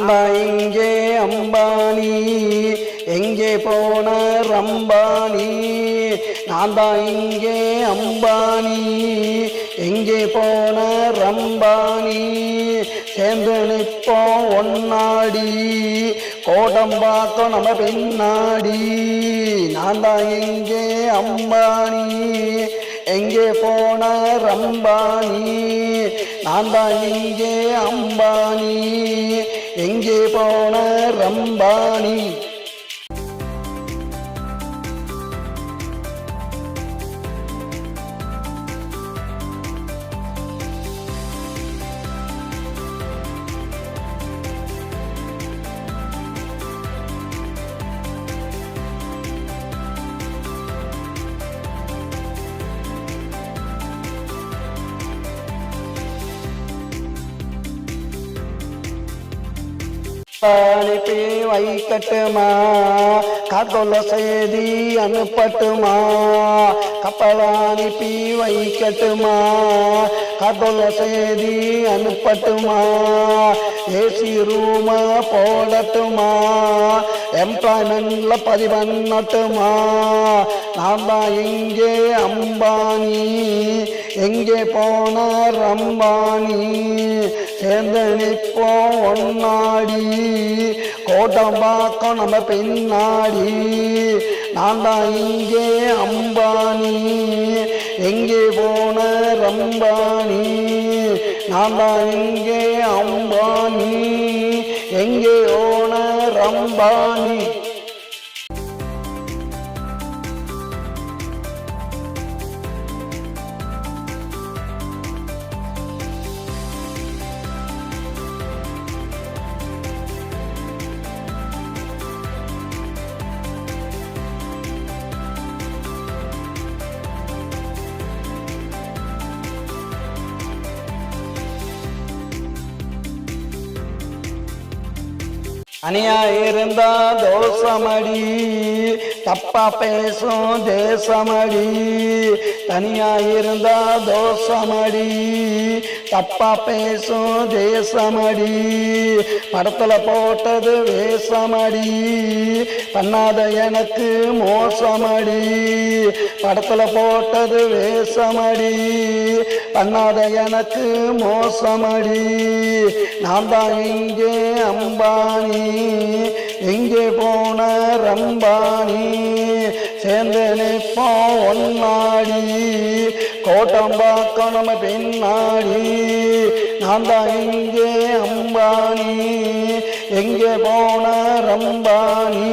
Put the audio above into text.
அம்பா எங்கே அம்பானி. எங்கே போன ரம்பானி நான் தான் இங்கே அம்பானி. எங்கே போன ரம்பானி சேர்ந்து நிற்போம் ஒன்னாடி. கோடம்பாக்கம் நம்ம பின்னாடி. நான் தான் இங்கே அம்பானி. எங்கே போன ரம்பானி நான் தான் இங்கே அம்பானி. எங்கே போன ரம்பானி அனுப்பி வைக்கட்டுமா? காக்கொல்ல செய்தி அனுப்பட்டுமா? கப்பல் அனுப்பி வைக்கட்டுமா? காக்கொல்ல செய்தி அனுப்பட்டுமா? ஏசி ரூமா போடட்டுமா? எம்ப்ளாய்மெண்ட்ல பதிவண்ணட்டுமா? நான் தான் இங்கே அம்பானி. எங்கே போனார் அம்பானி? சேர்ந்து நிற்போம் ஒன்னாடி. கோட்டம் பார்க்கும் நம்ம பின்னாடி நான் தான் இங்கே அம்பானி எங்கே போன ரம்பானி நான் தான் இங்கே அம்பானி எங்கே போன ரம்பானி. அணியா இருந்தா தோசமடி தப்பா பேசும் தேசமடி. தனியா இருந்தா தோசமடி தப்பா பேசும் தேசமடி. படத்துல போட்டது வேசமடி பண்ணாத எனக்கு மோசமடி. படத்துல போட்டது வேசமடி பண்ணாத எனக்கு மோசமடி. நான் தான் இங்கே அம்பானி எங்கே போன ரம்பானி சேர்ந்து நிற்போம் ஒன்னாடி கோட்டம் பார்க்க நம்ம பின்னாடி நான் தான் இங்கே அம்பானி எங்கே போன ரம்பானி.